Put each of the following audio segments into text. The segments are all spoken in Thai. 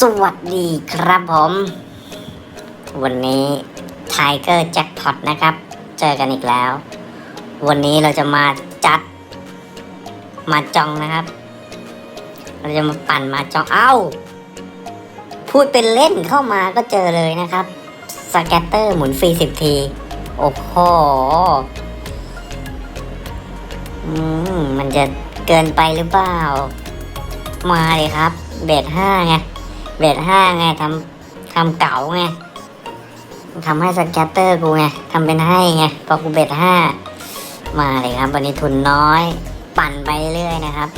สวัสดีครับผม วันนี้ไทเกอร์แจ็คพอตนะครับ เจอกันอีกแล้ว วันนี้เราจะมาจัด มาจองนะครับ เราจะมาปั่นมาจองเอ้า พูดเป็นเล่นเข้ามาก็เจอเลยนะครับ สแกตเตอร์หมุนฟรีสิบที โอ้โหมมันจะเกินไปหรือเปล่า มาเลยครับ เบสห้าไง เบสห้าไงทำทำเก๋าไงทำให้สแกตเตอร์กูไงทำเป็นให้ไงพอกูเบสห้ามาเลยครับ วันนี้ทุนน้อย ปั่นไปเรื่อยนะครับ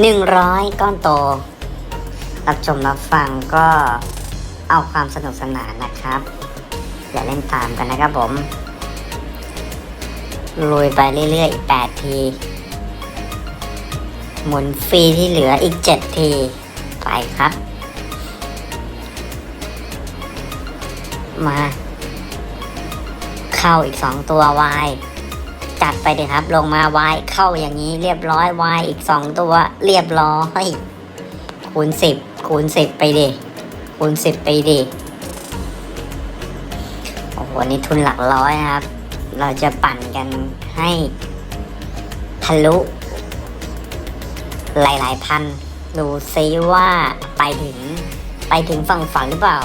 หนึ่งร้อยก้อนโต รับชมรับฟังก็เอาความสนุกสนานนะครับ อย่าเล่นตามกันนะครับผมลุยไปเรื่อยๆอีกแปดที หมุนฟรีที่เหลืออีกเจ็ดที ไปครับ มา เข้าอีกสองตัววายจัดไปเลยครับ ลงมาวายเข้าอย่างนี้เรียบร้อยวายอีกสองตัว เรียบร้อยคูณสิบคูณสิบไปดิคูณสิบไปดิโอ้โหนี่ทุนหลักร้อยนะครับ เราจะปั่นกันให้ทะลุหลายๆพัน ดูซิว่าไปถึง ไปถึงฝั่งฝันหรือเปล่า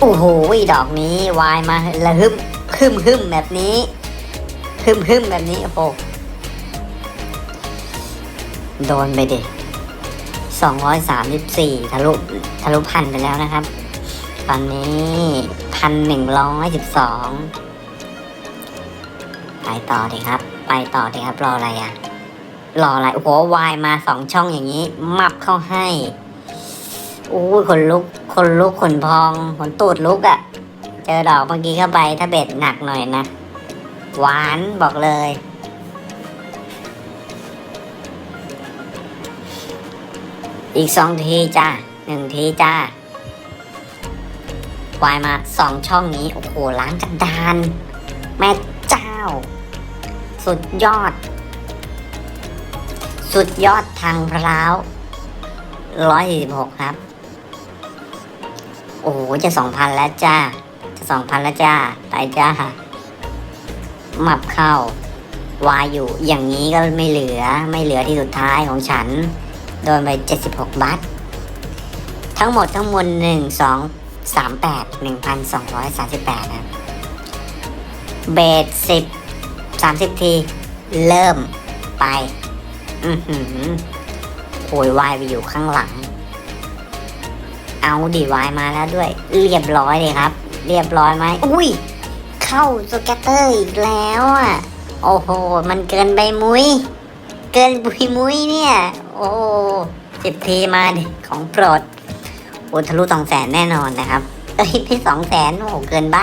โอ้โหดอกนี้วายมาละหึมหึมหึมแบบนี้หึมหึมแบบนี้โอ้โหโดนไปดิสองร้อยสามสิบสี่ทะลุทะลุพันไปแล้วนะครับ ตอนนี้พันหนึ่งร้อยสิบสองไปต่อดีครับ ไปต่อดีครับ รออะไรอะ รออะไรโอ้โหวายมาสองช่องอย่างนี้ มับเข้าให้อู้ยขนลุกคนลุกขนพองขนตูดลุกอะ่ะ เจอดอกเมื่อกี้เข้าไปถ้าเบ็ดหนักหน่อยนะ หวานบอกเลย อีกสองทีจ้าหนึ่งทีจ้าวายมาสองช่องนี้ โอ้โหล้างกระดาน แม่เจ้า สุดยอด สุดยอดทางพร้าวร้อยสี่สิบหกครับ โอ้โห จะสองพันแล้วจ้า จะสองพันแล้วจ้าไปจ้าหมับเข้าวายอยู่อย่างนี้ก็ไม่เหลือไม่เหลือที่สุดท้ายของฉัน โดนไปเจ็ดสิบหกบัตทั้งหมดทั้งมวลหนึ่งสองสามแปดหนึ่งพันสองร้อยสามสิบแปดครับเบสสิบสามสิบที เริ่มไป อือหือโวยวายไปอยู่ข้างหลัง เอาดีวายมาแล้วด้วย เรียบร้อยเลยครับ เรียบร้อยไหมอุ้ย เข้าสแกตเตอร์อีกแล้วอะ โอ้โห มันเกินไปมุ้ย เกินปุยมุ้ยเนี่ย โอ้สิบทีมาดิของโปรดโอ้ทะลุสองแสนแน่นอนนะครับเอ้ยพี่สองแสนโอ้เกินไป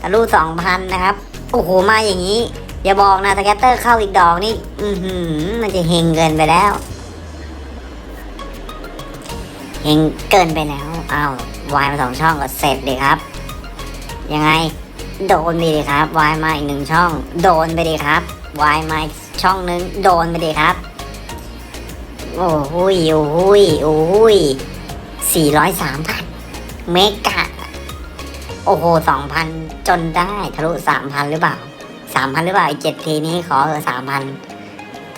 ทะลุสองพันนะครับ โอ้โห มาอย่างนี้ อย่าบอกนะสแกตเตอร์เข้าอีกดอกนี่อือหือ มันจะเฮงเกินไปแล้ว เฮงเกินไปแล้วอ้าววายมาสองช่องก็เสร็จเลยครับ ยังไง โดนไปเลยครับวายมาอีกหนึ่งช่อง โดนไปเลยครับวายมาช่องหนึงโดนไปเลยครับโอ้โหยโอ้โหยโอ้โหยสี่ร้อยสามพันเมกะ โอ้โหสองพันจนได้ทะลุสามพันหรือเปล่า สามพันหรือเปล่าอีกเจ็ดทีนี้ขอเออสามพัน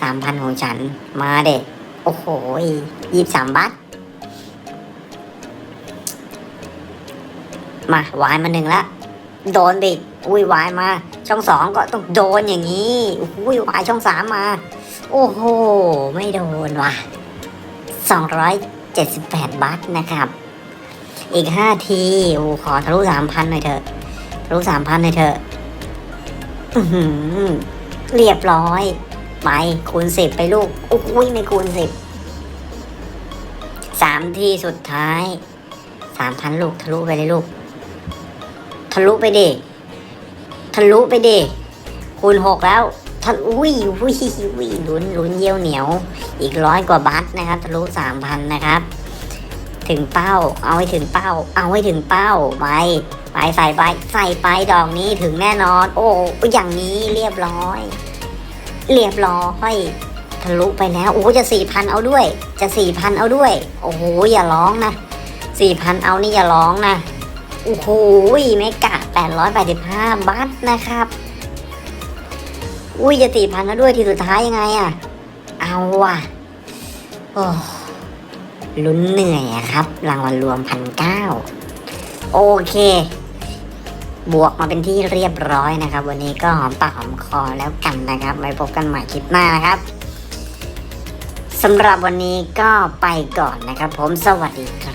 สามพันของฉันมาเด็กโอ้โหยี่สิบสามบาทมาวายมาหนึ่งละโดนไปอุ้ยวายมา ช่องสองก็ต้องโดนอย่างนี้อุ้ยวายช่องสามมา โอ้โห ไม่โดนว่ะสองร้อยเจ็ดสิบแปดบาทนะครับ อีกห้าทีโอ้ขอทะลุสามพันหน่อยเถอะทะลุสามพันหน่อยเถอะ เรียบร้อย ไปคูณสิบไปลูก อุ้ยไม่คูณสิบสามทีสุดท้ายสามพันลูกทะลุไปเลยลูก ทะลุไปดิทะลุไปดิคูณหกแล้วทะอุ้ยอุ้ยอุ้ยลุ้นลุ้นเยี่ยวเหนียว อีกร้อยกว่าบัตนะครับ ทะลุสามพันนะครับ ถึงเป้า เอาให้ถึงเป้า เอาให้ถึงเป้าไปไปใส่ไปใส่ไปดอกนี้ถึงแน่นอน โอ้อย่างนี้เรียบร้อย เรียบร้อยทะลุไปแล้วโอ้จะสี่พันเอาด้วย จะสี่พันเอาด้วย โอ้โหอย่าร้องนะสี่พันเอานี่อย่าร้องนะโอ้โหเมกะแปดร้อยแปดสิบห้าบัตนะครับ อุ้ยจะสี่พันแล้วด้วยทีสุดท้ายยังไงอะเอาว่ะโอ้ ลุ้นเหนื่อยอะครับ รางวัลรวมพันเก้าโอเค บวกมาเป็นที่เรียบร้อยนะครับ วันนี้ก็หอมปากหอมคอแล้วกันนะครับไว้พบกันใหม่คลิปหน้านะครับสำหรับวันนี้ก็ไปก่อนนะครับ ผมสวัสดีครับ